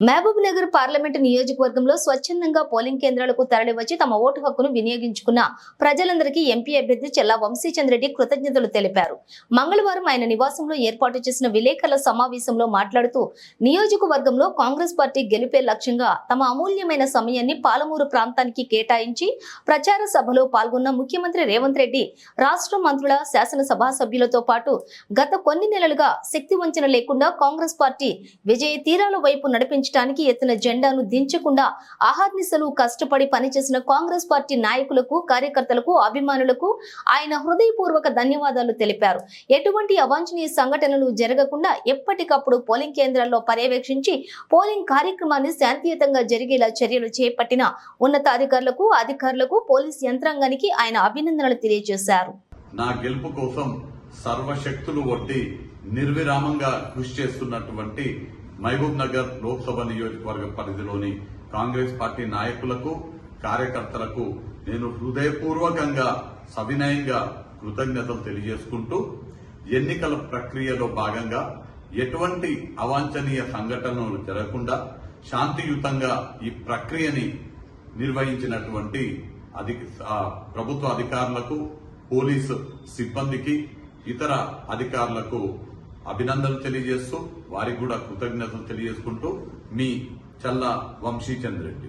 Mahabub Nagar parliament నియోజకవర్గంలో స్వచ్ఛందంగా polling కేంద్రాలకు తరలివచ్చి తమ ఓటు హక్కును వినియోగించుకున్న ప్రజలందరికీ ఎంపీ అభ్యర్థి చెల్లా వంశీచంద్ రెడ్డి కృతజ్ఞతలు తెలిపారు. మంగళవారం ఆయన నివాసంలో ఏర్పాటు చేసిన విలేకరుల సమావేశంలో మాట్లాడుతూ నియోజకవర్గంలో కాంగ్రెస్ పార్టీ గెలిపే లక్ష్యంగా తమ అమూల్యమైన సమయాన్ని పాలమూరు ప్రాంతానికి కేటాయించి ప్రచార సభలో పాల్గొన్న ముఖ్యమంత్రి రేవంత్ రెడ్డి రాష్ట్ర మంత్రుల శాసనసభ సభ్యులతో పాటు గత కొన్ని నెలలుగా శక్తి వంచన లేకుండా కాంగ్రెస్ పార్టీ విజయ తీరాల వైపు నడిపించడానికి ఎత్తిన జెండాను దించకుండా అహర్నిశలు కష్టపడి పనిచేసిన కాంగ్రెస్ పార్టీ నాయకులకు కార్యకర్తలకు అభిమానులకు ఆయన హృదయపూర్వక ధన్యవాదాలు తెలిపారు. ఎటువంటి అవాంఛనీయ సంఘటనలు జరగకుండా ఎప్పటికప్పుడు పోలింగ్ కేంద్రాల్లో పర్యవేక్షించి పోలింగ్ కార్యక్రమాన్ని శాంతియుతంగా జరిగేలా చర్యలు చేపట్టిన ఉన్నతాధికారులకు అధికారులకు పోలీస్ యంత్రాంగానికి ఆయన అభినందనలు తెలియజేశారు. నా గెలుపు కోసం సర్వశక్తులు వడ్డీ నిర్విరామంగా కృషి చేస్తున్నటువంటి మహబూబ్ నగర్ లోక్సభ నియోజకవర్గ పరిధిలోని కాంగ్రెస్ పార్టీ నాయకులకు కార్యకర్తలకు నేను హృదయపూర్వకంగా సవినయంగా కృతజ్ఞతలు తెలియజేసుకుంటూ ఎన్నికల ప్రక్రియలో భాగంగా ఎటువంటి అవాంఛనీయ సంఘటనలు జరగకుండా శాంతియుతంగా ఈ ప్రక్రియని నిర్వహించినటువంటి అధి ప్రభుత్వ అధికారులకు పోలీసు సిబ్బందికి ఇతర అధికారులకు అభినందనలు తెలియజేస్తూ వారికి కూడా కృతజ్ఞతలు తెలియజేసుకుంటూ మీ చల్ల వంశీచంద్రెడ్డి.